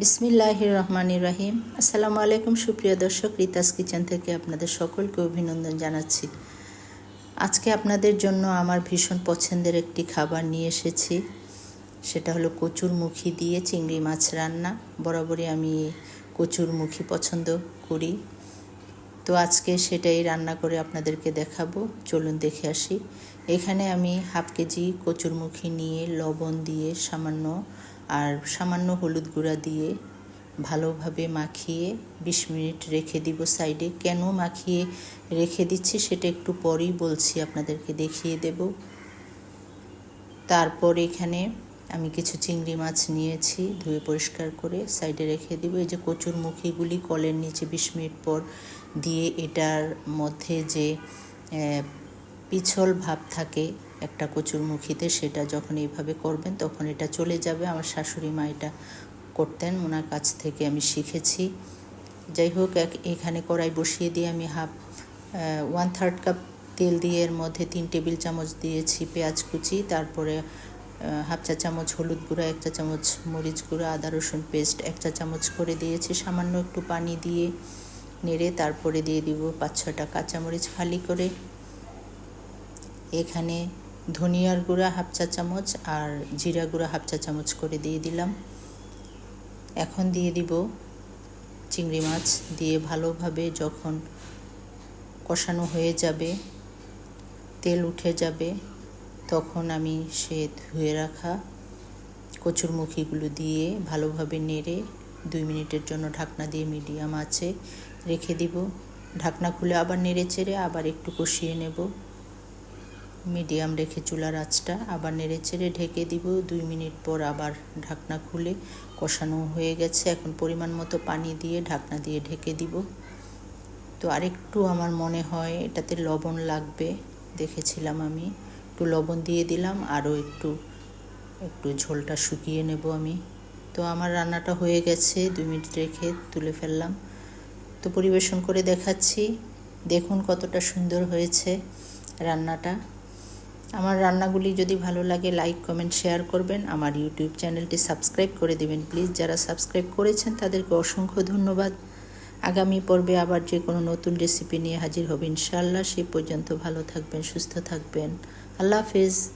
বিসমিল্লাহির রহমানির রাহিম আসসালামু আলাইকুম, সুপ্রিয় দর্শক, রিতাস কিচেন থেকে আপনাদের সকলকে অভিনন্দন জানাচ্ছি। আজকে আপনাদের জন্য আমার ভীষণ পছন্দের একটি খাবার নিয়ে এসেছি। সেটা হলো কচুর মুখি দিয়ে চিংড়ি মাছ রান্না। বরাবরই আমি কচুর মুখি পছন্দ করি। তো আজকে সেটাই রান্না করে আপনাদেরকে দেখাবো। চলুন দেখে আসি। এখানে আমি হাফ কেজি কচুরমুখী নিয়ে লবণ দিয়ে সামান্য আর সামান্য হলুদ গুঁড়া দিয়ে ভালোভাবে মাখিয়ে বিশ মিনিট রেখে দিব সাইডে। কেন মাখিয়ে রেখে দিচ্ছি সেটা একটু পরেই বলছি, আপনাদেরকে দেখিয়ে দেব। তারপর এখানে আমি কিছু চিংড়ি মাছ নিয়েছি, ধুয়ে পরিষ্কার করে সাইডে রেখে দিব। এই যে কচুর মুখিগুলি কলের নিচে বিশ মিনিট পর দিয়ে এটার মধ্যে যে পিছল ভাব থাকে একটা কচুর মুখিতে সেটা যখন এইভাবে করবেন তখন এটা চলে যাবে। আমার শাশুড়ি মা এটা করতেন ওনার কাছ থেকে আমি শিখেছি। যাই হোক, এক এখানে কড়াই বসিয়ে দিয়ে আমি হাফ ওয়ান থার্ড কাপ তেল দিয়ে এর মধ্যে তিন টেবিল চামচ দিয়েছি পেঁয়াজ কুচি, তারপরে হাফ চা চামচ হলুদ গুঁড়া, এক চা চামচ মরিচ গুঁড়া, আদা রসুন পেস্ট এক চা চামচ করে দিয়েছি। সামান্য একটু পানি দিয়ে নেড়ে তারপরে দিয়ে দিব পাঁচ ছটা কাঁচামরিচ ফালি করে। এখানে ধনিয়ার গুঁড়া হাফ চা চামচ আর জিরা গুঁড়া হাফ চা চামচ করে দিয়ে দিলাম। এখন দিয়ে দিব চিংড়ি মাছ দিয়ে ভালোভাবে যখন কষানো হয়ে যাবে, তেল উঠে যাবে, তখন আমি সে ধুয়ে রাখা কচুরমুখীগুলো দিয়ে ভালোভাবে নেড়ে দুই মিনিটের জন্য ঢাকনা দিয়ে মিডিয়াম আছে রেখে দিব। ঢাকনা খুলে আবার নেড়ে চেড়ে আবার একটু কষিয়ে নেব। মিডিয়াম রেখে চুলার আঁচটা আবার নেড়ে চেড়ে ঢেকে দিব। দুই মিনিট পর আবার ঢাকনা খুলে কষানো হয়ে গেছে। এখন পরিমাণ মতো পানি দিয়ে ঢাকনা দিয়ে ঢেকে দিব। তো আরেকটু আমার মনে হয় এটাতে লবণ লাগবে, দেখেছিলাম আমি। একটু লবণ দিয়ে দিলাম, আরও একটু একটু ঝোলটা শুকিয়ে নেব আমি। তো আমার রান্নাটা হয়ে গেছে, দুই মিনিট রেখে তুলে ফেললাম। তো পরিবেশন করে দেখাচ্ছি। দেখুন কতটা সুন্দর হয়েছে রান্নাটা। আমার রান্নাগুলি যদি ভালো লাগে লাইক কমেন্ট শেয়ার করবেন। আমার ইউটিউব চ্যানেলটি সাবস্ক্রাইব করে দেবেন। প্লিজ যারা সাবস্ক্রাইব করেছেন, তাদেরকে অসংখ্য ধন্যবাদ। আগামী পর্বে আবার যে কোনো নতুন রেসিপি নিয়ে হাজির হবে ইনশাআল্লাহ। সে পর্যন্ত ভালো থাকবেন, সুস্থ থাকবেন। আল্লাহ হাফিজ।